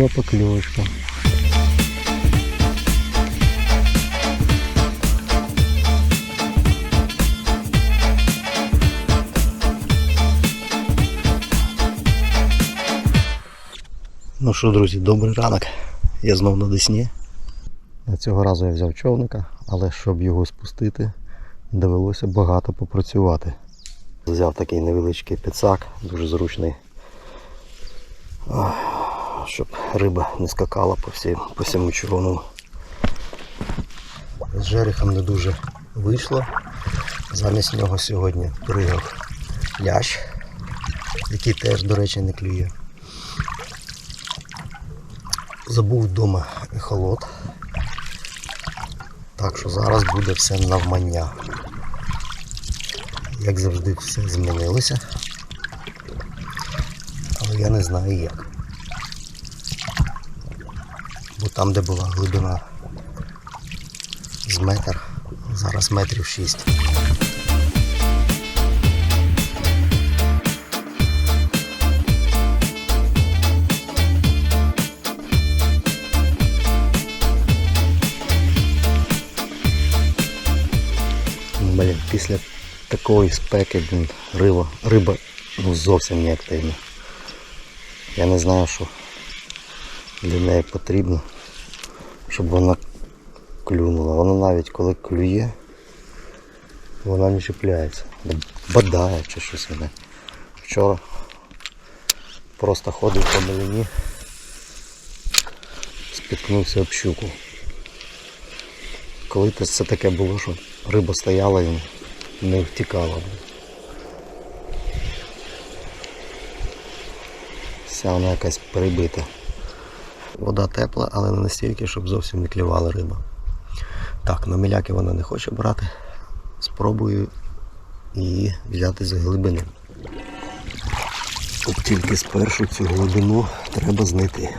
Друга покльовочка. Ну що, друзі, добрий ранок. Я знов на Десні. Цього разу я взяв човника, але щоб його спустити, довелося багато попрацювати. Взяв такий невеличкий підсак, дуже зручний, щоб риба не скакала по, всій, по всьому човну. З жерехом не дуже вийшло. Замість нього сьогодні пригав лящ, який теж, до речі, не клює. Забув вдома ехолот. Так що зараз буде все навмання. Як завжди все змінилося. Але я не знаю як. Бо там, де була глибина з метр, зараз метрів шість. Блін, після такої спеки, блін, риба, риба ну, зовсім не активна. Я не знаю, що для неї потрібно, щоб вона клюнула. Вона навіть коли клює, вона не чіпляється. Бадає чи щось вона. Вчора просто ходив по малині, спіткнувся об щуку. Коли то це таке було, що риба стояла і не втікала. Вся вона якась перебита. Вода тепла, але не настільки, щоб зовсім не клювала риба. Так, на міляки вона не хоче брати. Спробую її взяти з глибини. От тільки спершу цю глибину треба знайти.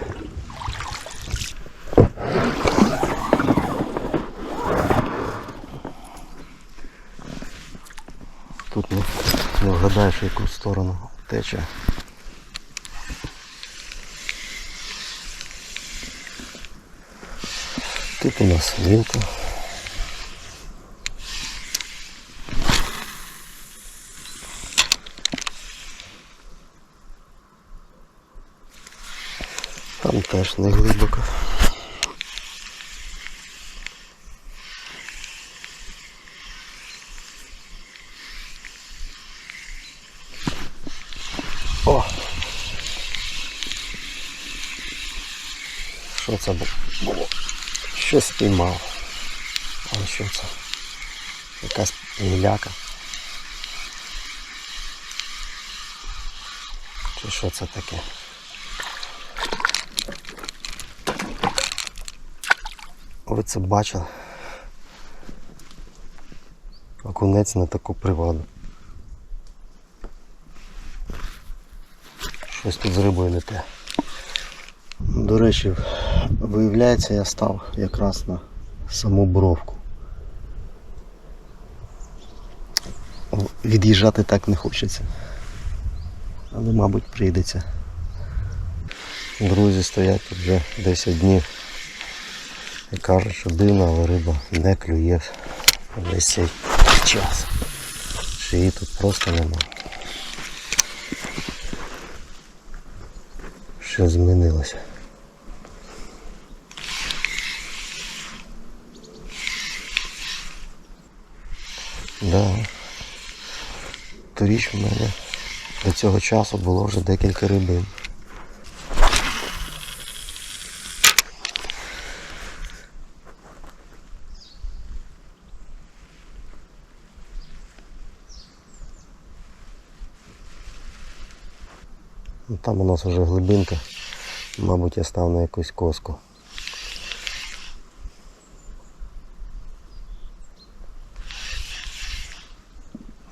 Тут не, не вгадаєш, в яку сторону тече. Тут у нас вілка. Там теж не глибоко. О! Що це було? Щось спіймав. А що це? Якась міляка. Чи що це таке? Ви це бачили? Окунець на таку приводу. Щось тут з рибою не те. До речі, виявляється, я став якраз на саму бровку. Від'їжджати так не хочеться. Але, мабуть, прийдеться. Друзі стоять тут вже 10 днів і кажуть, що дивно, але риба не клює весь цей час. Що її тут просто немає. Що змінилося? Да. Торіч в мене до цього часу було вже декілька рибин. Ну, Там у нас вже глибинка. Мабуть, я став на якусь коску.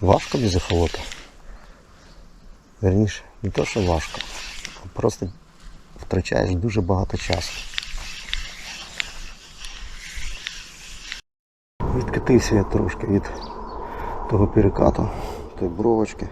Важко без ехолота. Верніше, не то, що важко, а просто втрачаєш дуже багато часу. Відкатився я трошки від того перекату, тої бровочки.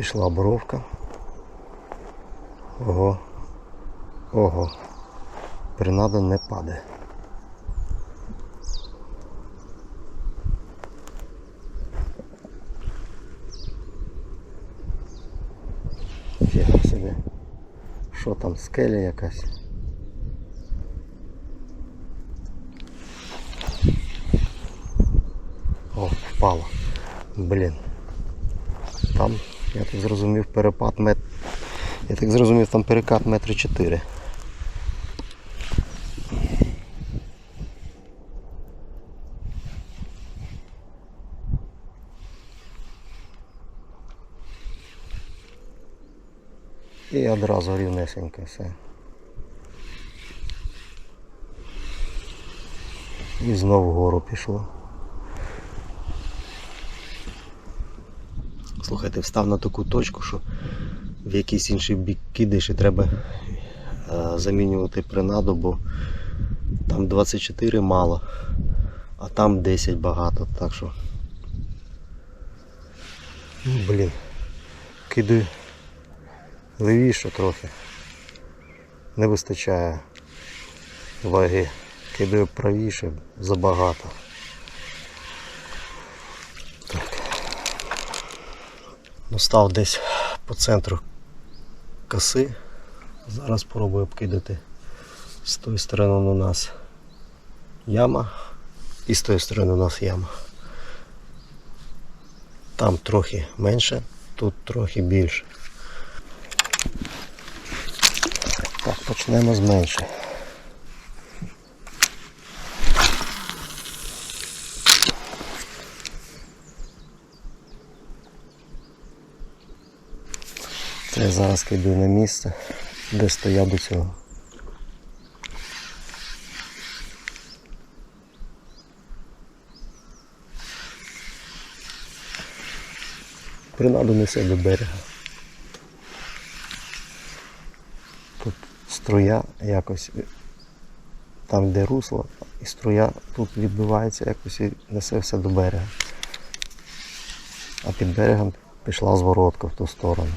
Пішла бровка. Ого. Ого. Принада не падає. Фіга собі. Що там, скеля якась? О, впала. Блін. Там, я так зрозумів, перепад мет. Я так зрозумів, там перекат метри чотири. І одразу рівнесенько все. І знову вгору пішло. Слухайте, встав на таку точку, що в якийсь інший бік кидаєш і треба е, замінювати принаду, бо там 24 мало, а там 10 багато, так що. Ну, блін. Кидаю левіше трохи. Не вистачає ваги. Кидаю правіше забагато. Ну, став десь по центру коси. Зараз спробую обкидати. З тої сторони у нас яма і з тої сторони у нас яма. Там трохи менше, тут трохи більше. Так, почнемо з менше. Я зараз кидаю на місце, де стояв до цього. Принаду несе до берега. Тут струя якось там, де русло, і струя тут відбивається якось і несе все до берега. А під берегом пішла зворотка в ту сторону.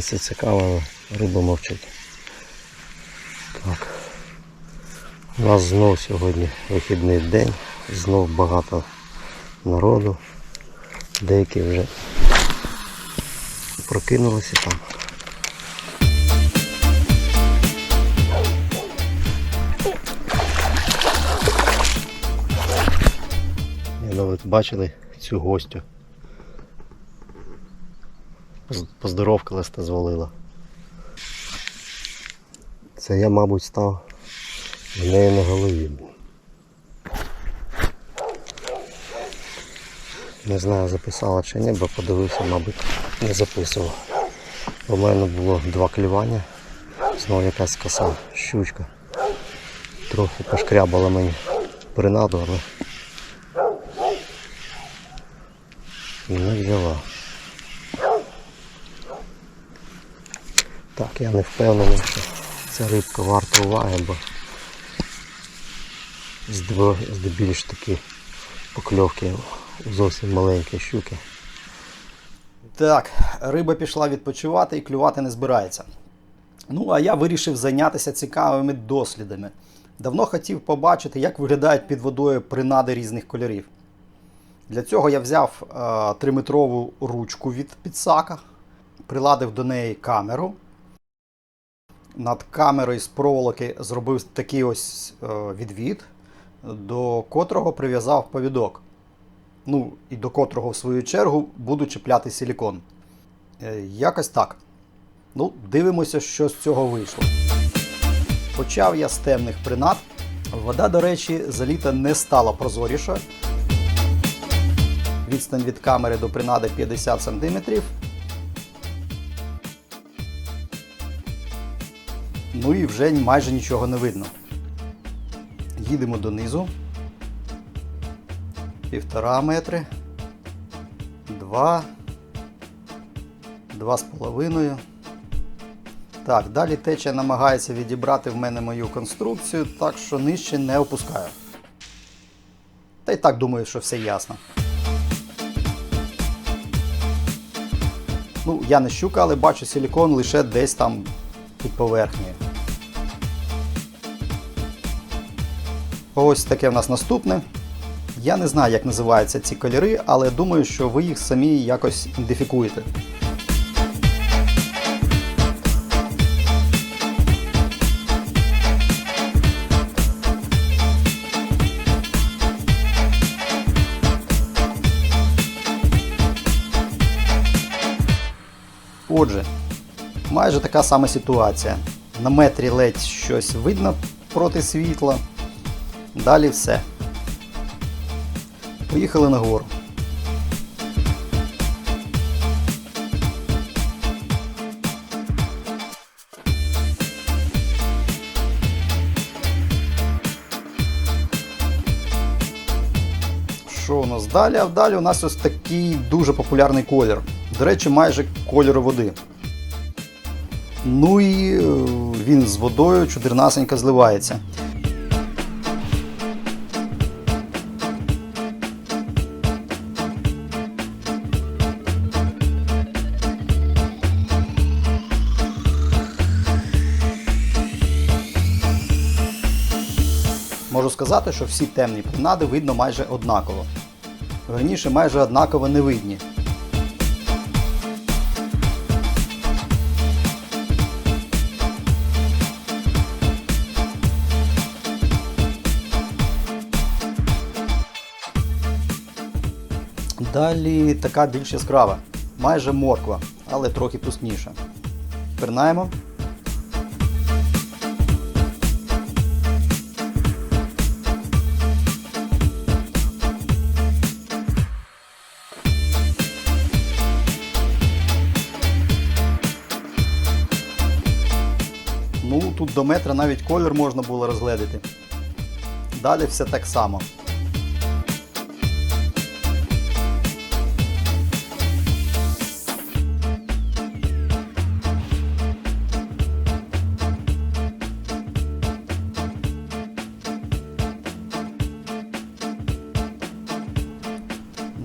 Цікаве, але риба мовчить. Так. У нас знов сьогодні вихідний день, знов багато народу. Деякі вже прокинулися там. Бачили цю гостю. Поз- Поздоровкалась та звалила. Це я, мабуть, став в неї на голові. Не знаю, записала чи ні, бо подивився, мабуть, не записував. У мене було два клювання, знову якась коса, щучка. Трохи пошкрябала мені принаду, але не взяла. Так, я не впевнений, що ця рибка варта уваги, бо здебільш такі покльовки зовсім маленькі щуки. Так, риба пішла відпочивати і клювати не збирається. Ну, а я вирішив зайнятися цікавими дослідами. Давно хотів побачити, як виглядають під водою принади різних кольорів. Для цього я взяв е, 3-метрову ручку від підсака, приладив до неї камеру. Над камерою з проволоки зробив такий ось е, відвід, до котрого прив'язав повідок ну і до котрого, в свою чергу, буду чіпляти силікон. Е, якось так. Ну, дивимося, що з цього вийшло. Почав я з темних принад. Вода, до речі, за літо не стала прозоріша. Відстань від камери до принади 50 см. Ну і вже майже нічого не видно. Їдемо донизу півтора метри, два, два з половиною. Так, далі течія намагається відібрати в мене мою конструкцію, так що нижче не опускаю. Та й так думаю, що все ясно. Ну, я не щука, але бачу силікон лише десь там під поверхнею. Ось таке в нас наступне. Я не знаю, як називаються ці кольори, але думаю, що ви їх самі якось ідентифікуєте. Отже, майже така сама ситуація. На метрі ледь щось видно проти світла. Далі все. Поїхали нагору. Що у нас далі? А далі у нас ось такий дуже популярний колір. До речі, майже кольору води. Ну і е, він з водою чудернасенько зливається. Сказати, що всі темні принади видно майже однаково. Верніше, майже однаково не видні. Далі така більш яскрава, майже морква, але трохи тускніша. Пірнаємо. Ну, тут до метра навіть колір можна було розгледіти. Далі все так само.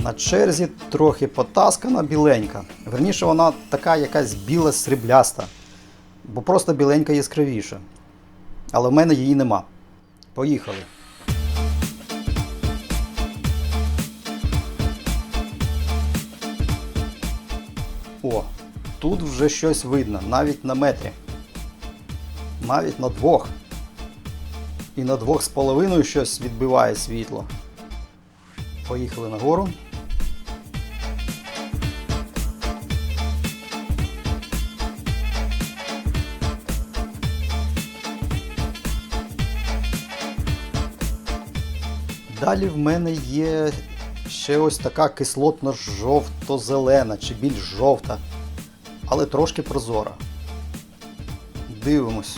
На черзі трохи потаскана біленька. Верніше, вона така якась біла срібляста. Бо просто біленька яскравіша. Але в мене її нема. Поїхали. О, тут вже щось видно, навіть на метрі. Навіть на двох. І на двох з половиною щось відбиває світло. Поїхали нагору. Далі в мене є ще ось така кислотно-жовто-зелена чи більш жовта, але трошки прозора. Дивимось.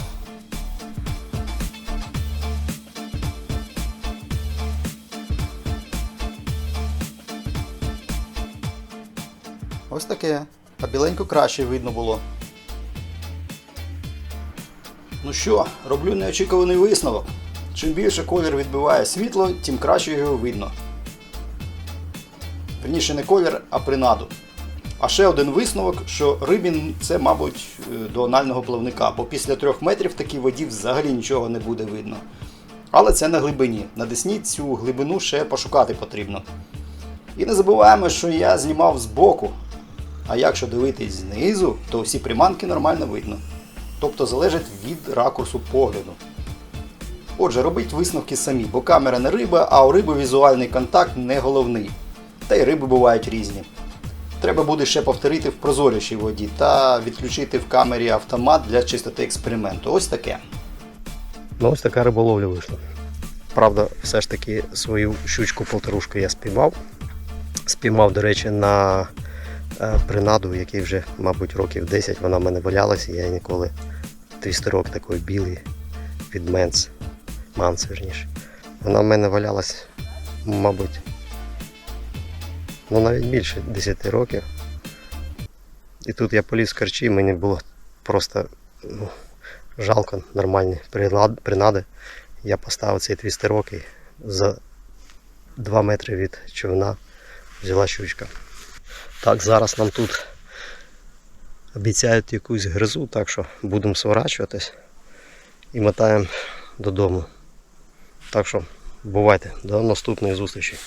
Ось таке. А біленько краще видно було. Ну що, роблю неочікуваний висновок. Чим більше колір відбиває світло, тим краще його видно. Верніше не колір, а принаду. А ще один висновок, що рибін це, мабуть, е, до анального плавника, бо після трьох метрів в такій воді взагалі нічого не буде видно. Але це на глибині. На Десні цю глибину ще пошукати потрібно. І не забуваємо, що я знімав збоку. А якщо дивитись знизу, то всі приманки нормально видно. Тобто залежить від ракурсу погляду. Отже, робіть висновки самі, бо камера не риба, а у риби візуальний контакт не головний. Та й риби бувають різні. Треба буде ще повторити в прозорішій воді та відключити в камері автомат для чистоти експерименту. Ось таке. Ну ось така риболовля вийшла. Правда, все ж таки свою щучку полторушку я спіймав. Спіймав, до речі, на е, принаду, який вже, мабуть, років 10 вона в мене валялася, я ніколи твістерок такий білий від Менс. Манс, верніше. Вона в мене валялась, мабуть, ну навіть більше 10 років. І тут я поліз в корчі, мені було просто ну, жалко нормальні принади. Я поставив цей твістерок і за 2 метри від човна взяла щучка. Так, зараз нам тут обіцяють якусь гризу, так що будемо сворачуватись і мотаємо додому. Так що бувайте, до наступної зустрічі.